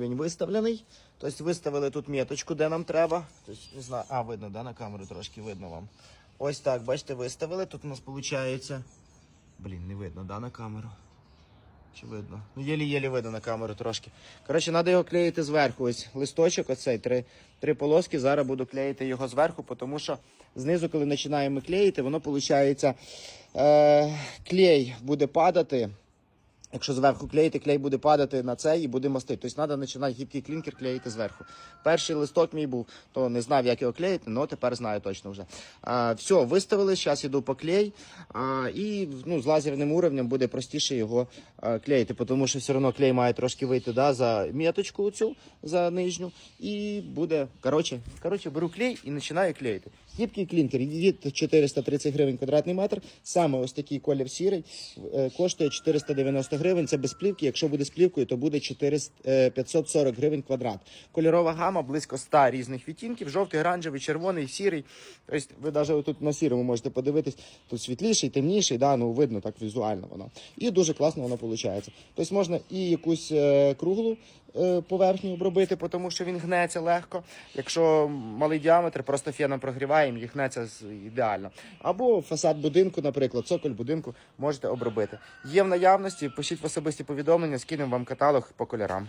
Він виставлений. Тобто виставили тут меточку, де нам треба. Тобто, не знаю, а, видно, да, на камеру трошки видно вам. Ось так, бачите, виставили. Тут у нас виходить. Блін, не видно, да, на камеру. Чи видно? Ну, єлі-єлі видно на камеру трошки. Коротше, треба його клеїти зверху. Ось листочок, оцей, три, три полоски. Зараз буду клеїти його зверху, тому що знизу, коли починаємо клеїти, воно виходить, е, клей буде падати. Якщо зверху клеїти, клей буде падати на це і буде мастити. Тобто треба починати гібкий клінкер клеїти зверху. Перший листок мій був, то не знав, як його клеїти, але тепер знаю точно вже. А, все, виставили, зараз йду по клей. А, і ну, з лазерним уровнем буде простіше його а, клеїти, тому що все одно клей має трошки вийти да, за меточку цю, за нижню. І буде, коротше, коротше, беру клей і починаю клеїти. Гібкий клінкер від 430 гривень квадратний метр. Саме ось такий колір сірий е, коштує 490 гривень. Це без плівки. Якщо буде з плівкою, то буде 400, е, 540 гривень квадрат. Кольорова гама близько 100 різних відтінків: жовтий, оранжевий, червоний, сірий. Тобто ви навіть тут на сірому можете подивитись. Тут світліший, темніший, да, ну видно так візуально воно. І дуже класно воно виходить. Тобто можна і якусь е, круглу е, поверхню обробити, тому що він гнеться легко. Якщо малий діаметр, просто феном прогріваємо і гнеться ідеально. Або фасад будинку, наприклад, цоколь будинку можете обробити. Є в наявності, пишіть в особисті повідомлення, скинемо вам каталог по кольорам.